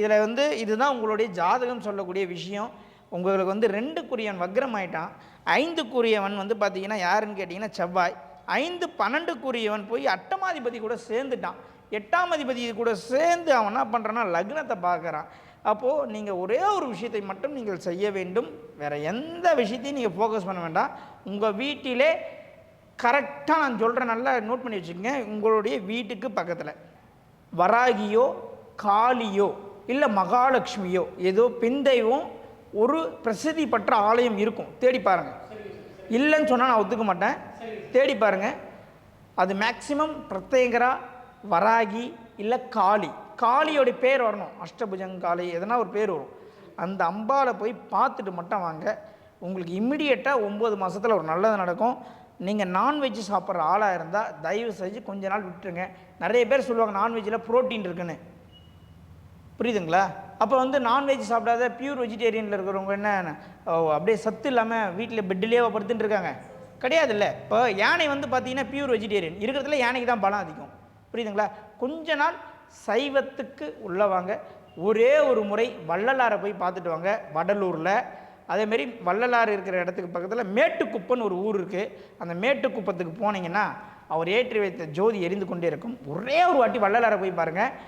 இதில் வந்து இதுதான் உங்களுடைய ஜாதகம் சொல்லக்கூடிய விஷயம். உங்களுக்கு வந்து ரெண்டுக்குரியவன் வக்ரம் ஆயிட்டான். ஐந்துக்குரியவன் வந்து பார்த்தீங்கன்னா யாருன்னு கேட்டிங்கன்னா செவ்வாய். ஐந்து பன்னெண்டுக்குரியவன் போய் அட்டமாதிபதி கூட சேர்ந்துட்டான். எட்டாம் அதிபதி கூட சேர்ந்து அவன் என்ன பண்ணுறான்னா லக்னத்தை பார்க்குறான். அப்போது நீங்கள் ஒரே ஒரு விஷயத்தை மட்டும் நீங்கள் செய்ய வேண்டும். வேறு எந்த விஷயத்தையும் நீங்கள் ஃபோக்கஸ் பண்ண வேண்டாம். உங்கள் வீட்டிலே கரெக்டாக நான் சொல்கிறேன் நல்லா நோட் பண்ணி வச்சுக்கோங்க. உங்களுடைய வீட்டுக்கு பக்கத்தில். வராகியோ காளியோ இல்லை மகாலட்சுமியோ ஏதோ பெண் தெய்வம் ஒரு பிரசித்தி பெற்ற ஆலயம் இருக்கும். தேடி பாருங்கள் இல்லைன்னு சொன்னால் நான் ஒத்துக்க மாட்டேன். தேடி பாருங்கள் அது மேக்சிமம் பிரத்யேகரா வராகி இல்லை காளி. காளியோட பேர் வரணும். அஷ்டபுஜங் காளி எதனா ஒரு பேர் வரும். அந்த அம்பாவை போய் பார்த்துட்டு மட்டும் வாங்க. உங்களுக்கு இம்மிடியேட்டாக ஒம்பது மாதத்தில் ஒரு நல்லது நடக்கும். நீங்கள் நான்வெஜ் சாப்பிட்ற ஆளாக இருந்தால் தயவு செஞ்சு கொஞ்ச நாள் விட்டுருங்க. நிறைய பேர் சொல்லுவாங்க நான்வெஜ்ஜில் புரோட்டீன் இருக்குன்னு. புரியுதுங்களா? அப்போ வந்து நான்வெஜ் சாப்பிடாத பியூர் வெஜிடேரியனில் இருக்கிறவங்க என்ன அப்படியே சத்து இல்லாமல் வீட்டில் பெட்டிலே படுத்துட்டு இருக்காங்க. கிடையாதுல்ல. இப்போ யானை வந்து பார்த்தீங்கன்னா பியூர் வெஜிடேரியன் இருக்கிறதுல யானைக்கு தான் பலம் அதிகம். புரியுதுங்களா? கொஞ்ச நாள் சைவத்துக்கு உள்ளவாங்க ஒரே ஒரு முறை வள்ளலாரை போய் பார்த்துட்டு வாங்க. வடலூரில். அதேமாரி வள்ளலார் இருக்கிற இடத்துக்கு பக்கத்தில் மேட்டுக்குப்பன்னு ஒரு ஊர் இருக்குது அந்த மேட்டுக்குப்பத்துக்கு போனீங்கன்னா அவர் ஏற்றி வைத்த ஜோதி எரிந்து கொண்டே இருக்கும். ஒரே ஒரு வாட்டி வள்ளலாரை போய் பாருங்கள்